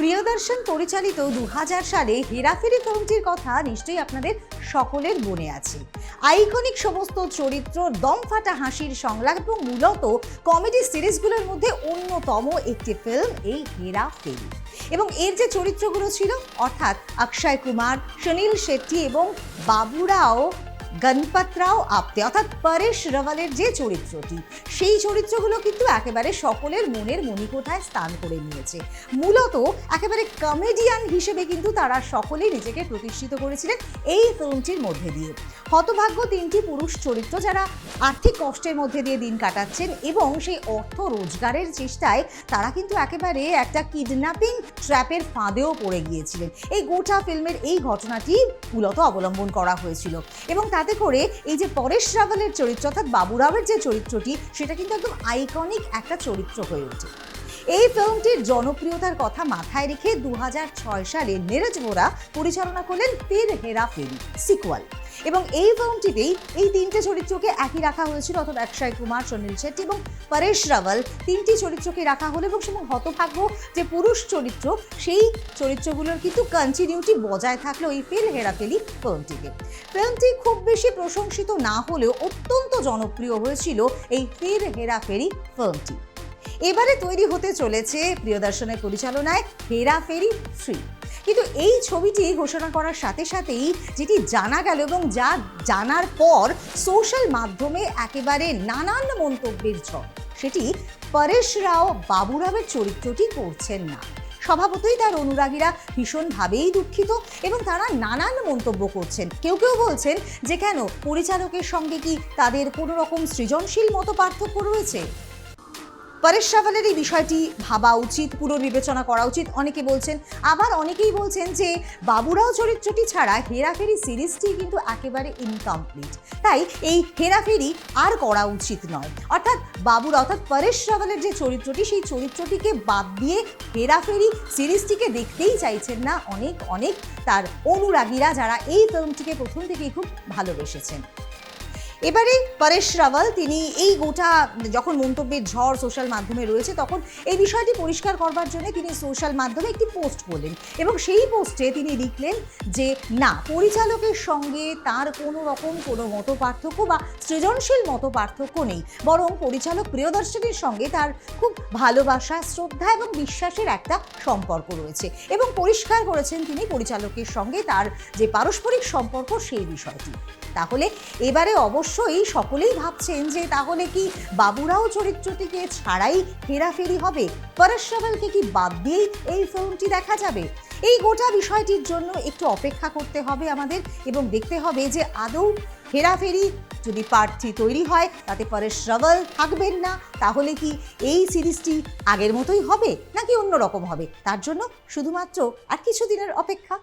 প্রিয়দর্শন পরিচালিত দু হাজার সালে হেরাফেরি ফিল্মটির কথা নিশ্চয়ই আপনাদের সকলের মনে আছে। আইকনিক সমস্ত চরিত্র দমফাটা হাসির সংলাপ এবং মূলত কমেডি সিরিজগুলোর মধ্যে অন্যতম একটি ফিল্ম এই হেরাফেরি। এবং এর যে চরিত্রগুলো ছিল, অর্থাৎ অক্ষয় কুমার, সুনীল শেট্টি এবং বাবুরাও গণপতরাও আপতে, অর্থাৎ পরেশ রাওয়ালের যে চরিত্রটি, সেই চরিত্রগুলো কিন্তু একেবারে সকলের মনের মণিকোঠায় স্থান করে নিয়েছে। মূলত একেবারে কমেডিয়ান হিসেবে কিন্তু তারা সকলেই নিজেকে প্রতিষ্ঠিত করেছিলেন এই ফিল্মটির মধ্যে দিয়ে। হতভাগ্য তিনটি পুরুষ চরিত্র যারা আর্থিক কষ্টের মধ্যে দিয়ে দিন কাটাচ্ছেন এবং সেই অর্থ রোজগারের চেষ্টায় তারা কিন্তু একেবারে একটা কিডন্যাপিং ট্র্যাপের ফাঁদেও পড়ে গিয়েছিলেন। এই গোটা ফিল্মের এই ঘটনাটি মূলত অবলম্বন করা হয়েছিল এবং তাতে করে এই যে পরেশ রাওয়ালের চরিত্র অর্থাৎ বাবুরাওয়ের যে চরিত্রটি, সেটা কিন্তু একদম আইকনিক একটা চরিত্র হয়ে ওঠে। এই ফিল্মটির জনপ্রিয়তার কথা মাথায় রেখে দু হাজার ছয় সালে নীরজ ভোরা পরিচালনা করলেন ফির হেরা ফেরি সিকুয়াল। এবং এই ফিল্মটিতেই এই তিনটে চরিত্রকে একই রাখা হয়েছিল, অর্থাৎ অক্ষয় কুমার, সুনীল শেট্টি এবং পরেশ রাওয়াল। তিনটি চরিত্রকে রাখা হলো এবং সেরকম হতভাগ্য যে পুরুষ চরিত্র, সেই চরিত্রগুলোর কিন্তু কন্টিনিউটি বজায় থাকল এই ফিল হেরাফেলি ফিল্মটিতে। ফিল্মটি খুব বেশি প্রশংসিত না হলেও অত্যন্ত জনপ্রিয় হয়েছিল এই ফির হেরাফেরি ফিল্মটি। এবারে তৈরি হতে চলেছে প্রিয়দর্শনের পরিচালনায় হেরাফেরি থ্রি কিন্তু এই ছবিটি ঘোষণা করার সাথে সাথেই যেটি জানা গেল এবং যা জানার পর সোশ্যাল মাধ্যমে একেবারে নানান মন্তব্যের ঝড়। সেটি পরেশ রাও বাবুরাবের চরিত্রটি করছেন না। স্বভাবতই তার অনুরাগীরা ভীষণভাবেই দুঃখিত এবং তারা নানান মন্তব্য করছেন। কেউ কেউ বলছেন যে কেন পরিচালকের সঙ্গে কি তাদের কোনো রকম সৃজনশীল মতো পার্থক্য রয়েছে? পরেশ রাওয়ালের এই বিষয়টি ভাবা উচিত, পুনর্বিবেচনা করা উচিত। অনেকে বলছেন, আবার অনেকেই বলছেন যে বাবুরাও চরিত্রটি ছাড়া হেরাফেরি সিরিজটি কিন্তু একেবারে ইনকমপ্লিট তাই এই হেরাফেরি আর করা উচিত নয়। অর্থাৎ বাবুরা, অর্থাৎ পরেশ রাওয়ালের যে চরিত্রটি, সেই চরিত্রটিকে বাদ দিয়ে হেরাফেরি সিরিজটিকে দেখতেই চাইছেন না অনেক অনেক তার অনুরাগীরা, যারা এই ফিল্মটিকে প্রথম থেকেই খুব ভালোবেসেছেন। এবারে পরেশ রাওয়াল, তিনি এই গোটা যখন মন্তব্যের ঝড় সোশ্যাল মাধ্যমে রয়েছে, তখন এই বিষয়টি পরিষ্কার করবার জন্য তিনি সোশ্যাল মাধ্যমে একটি পোস্ট করলেন এবং সেই পোস্টে তিনি লিখলেন যে, না, পরিচালকের সঙ্গে তার কোনো রকম কোনো মত পার্থক্য বা সৃজনশীল মত পার্থক্য নেই। বরং পরিচালক প্রিয়দর্শনের সঙ্গে তার খুব ভালোবাসা, শ্রদ্ধা এবং বিশ্বাসের একটা সম্পর্ক রয়েছে। এবং পরিষ্কার করেছেন তিনি পরিচালকের সঙ্গে তার যে পারস্পরিক সম্পর্ক, সেই বিষয়টি। তাহলে এবারে অবশ্যই সকলেই ভাবছেন যে তাহলে কি বাবুরাও চরিত্রটিকে ছাড়াই হেরাফেরি হবে? পরেশ কি বাদ দিয়েই এই ফিল্মটি দেখা যাবে? এই গোটা বিষয়টির জন্য একটু অপেক্ষা করতে হবে আমাদের এবং দেখতে হবে যে আদৌ হেরাফেরি যদি প্রার্থী তৈরি হয়, তাতে পরেশ রাওয়াল থাকবেন না, তাহলে কি এই সিরিজটি আগের মতোই হবে নাকি অন্যরকম হবে? তার জন্য শুধুমাত্র আর কিছুদিনের অপেক্ষা।